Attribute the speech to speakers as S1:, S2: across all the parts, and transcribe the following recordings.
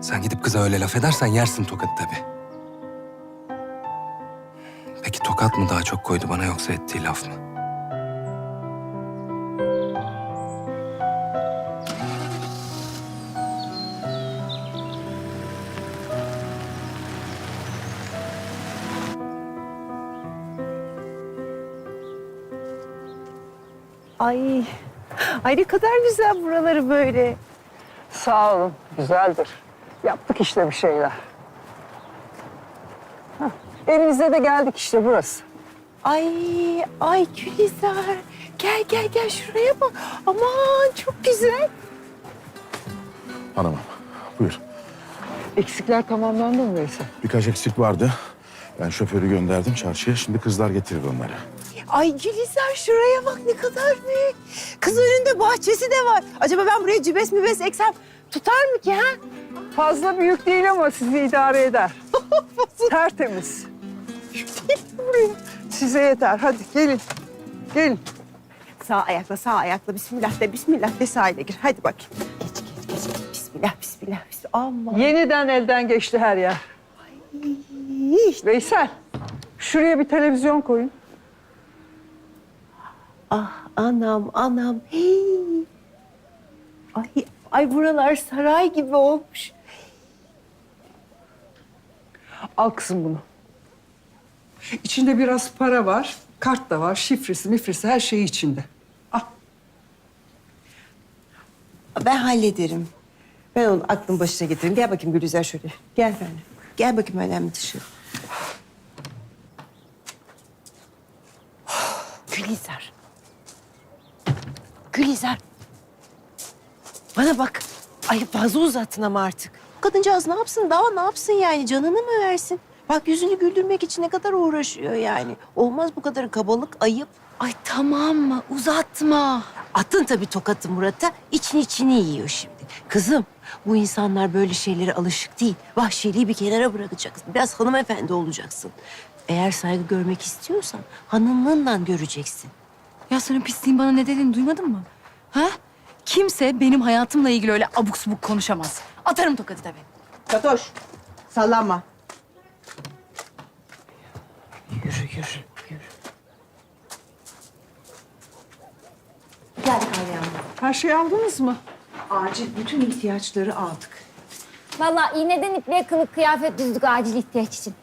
S1: Sen gidip kıza öyle laf edersen yersin tokat tabii. Peki tokat mı daha çok koydu bana yoksa ettiği laf mı?
S2: Ay, ay ne kadar güzel buraları böyle.
S3: Sağ olun, güzeldir. Yaptık işte bir şeyler. Hah, evinize de geldik işte burası.
S2: Ay, ay Gülizar. Gel gel gel şuraya bak. Aman çok güzel.
S4: Hanımım, buyur.
S3: Eksikler tamamlandı mı Veysel?
S4: Birkaç eksik vardı. Ben şoförü gönderdim çarşıya. Şimdi kızlar getirir onları.
S2: Ay Gülizar şuraya bak ne kadar büyük. Kız önünde bahçesi de var. Acaba ben buraya cübes mübes eksem tutar mı ki ha?
S3: Fazla büyük değil ama sizi idare eder. Tertemiz.
S2: buraya.
S3: Size yeter. Hadi gelin. Gelin.
S2: Sağ ayakla sağ ayakla bismillah de bismillah de sahile gir. Hadi bakayım. Geç geç geç. Bismillah bismillah. bismillah. Aman.
S3: Yeniden elden geçti her yer. Veysel, şuraya bir televizyon koyun.
S2: Ah anam anam. Hey. Ay, ay buralar saray gibi olmuş.
S3: Al kızım bunu. İçinde biraz para var, kart da var, şifresi, mifresi her şeyi içinde. Al.
S2: Ben hallederim. Ben onu aklın başına getireyim. Gel bakayım Gülizar şöyle. Gel benimle. Gel bakayım önemli dışı. Gülizar. Gülizar. Bana bak. Ay fazla uzattın ama artık. Kadıncağız ne yapsın daha ne yapsın yani canını mı versin? Bak yüzünü güldürmek için ne kadar uğraşıyor yani. Olmaz bu kadar kabalık ayıp.
S5: Ay tamam mı? Uzatma.
S2: Attın tabii tokatı Murat'a. için içini yiyor şimdi. Kızım bu insanlar böyle şeylere alışık değil. Vahşiliği bir kenara bırakacaksın. Biraz hanımefendi olacaksın. Eğer saygı görmek istiyorsan hanımlığından göreceksin.
S5: Ya senin pisliğin bana ne dediğini duymadın mı? Ha? Kimse benim hayatımla ilgili öyle abuk subuk konuşamaz. Atarım tokadı tabii.
S2: Fatoş sallanma. Yürü yürü yürü. Geldik Aliye Hanım.
S3: Her şeyi aldınız mı?
S2: Acil bütün ihtiyaçları aldık.
S6: Vallahi iğneden ipliğe kılık kıyafet düzdük acil ihtiyaç için.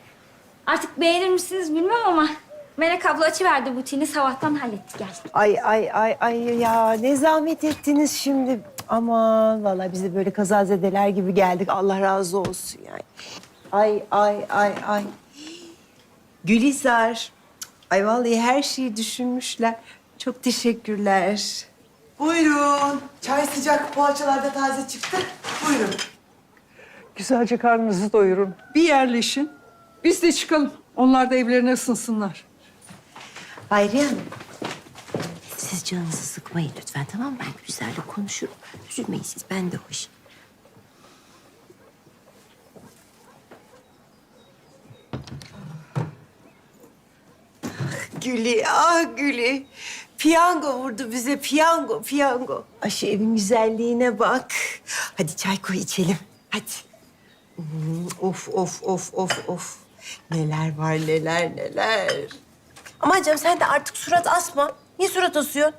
S6: Artık beğenir misiniz bilmem ama Melek abla açıverdi butiğini sabahtan hallettik geldik.
S2: Ay ay ay ay ya ne zahmet ettiniz şimdi. Aman vallahi biz de böyle kazazedeler gibi geldik. Allah razı olsun yani. Ay ay ay ay. Gülizar. Ay vallahi her şeyi düşünmüşler. Çok teşekkürler.
S7: Buyurun. Çay sıcak, poğaçalar da taze çıktı. Buyurun.
S3: Güzelce karnınızı doyurun. Bir yerleşin. Biz de çıkalım. Onlar da evlerine ısınsınlar.
S2: Hayriye Hanım. Siz canınızı sıkmayın lütfen tamam mı? Ben güzelce konuşurum. Üzülmeyin siz. Ben de hoş. Gülü, ah Gülü. Piyango vurdu bize, piyango, piyango. Ay şu evin güzelliğine bak. Hadi çay koy içelim, hadi. Hmm, of, of, of, of, of. Neler var, neler, neler. Ama canım sen de artık surat asma. Niye surat asıyorsun?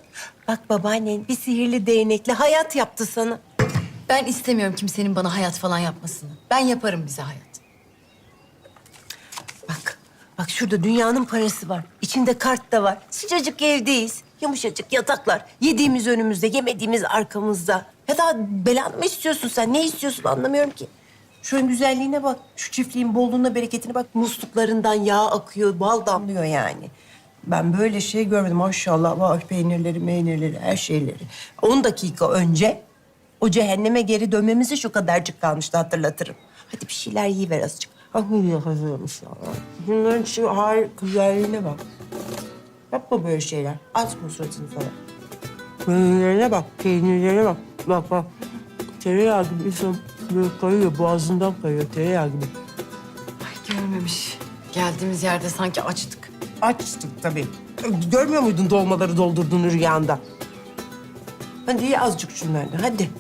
S2: Bak babaannen bir sihirli değnekle hayat yaptı sana.
S5: Ben istemiyorum kimsenin bana hayat falan yapmasını. Ben yaparım bize hayat.
S2: Bak, bak şurada dünyanın parası var. İçinde kart da var. Sıcacık evdeyiz. Yumuşacık yataklar. Yediğimiz önümüzde, yemediğimiz arkamızda. Ya daha belanı mı istiyorsun sen? Ne istiyorsun anlamıyorum ki. Şunun güzelliğine bak. Şu çiftliğin bolluğuna, bereketine bak. Musluklarından yağ akıyor, bal damlıyor yani. Ben böyle şey görmedim maşallah. Var peynirleri, meynirleri, her şeyleri. 10 dakika önce o cehenneme geri dönmemize şu kadarcık kalmıştı hatırlatırım. Hadi bir şeyler yiyiver azıcık. Ah hazırmış ya. Bunların şu har güzelliğine bak. Yapma böyle şeyler. Açma suratını falan. Peynirlerine bak, peynirlerine bak. Bak bak. Tereyağı gibi insan böyle kayıyor, boğazından kayıyor tereyağı gibi.
S5: Ay görmemiş. Geldiğimiz yerde sanki açtık.
S2: Açtık tabii. Görmüyor muydun dolmaları doldurduğunu rüyanda? Hadi ye azıcık şunlardan, hadi.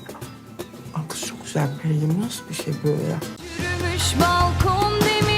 S2: Al kız çok güzel.
S7: güzel Peri'm nasıl bir şey böyle ya?
S8: Yürümüş balkon demirlerinde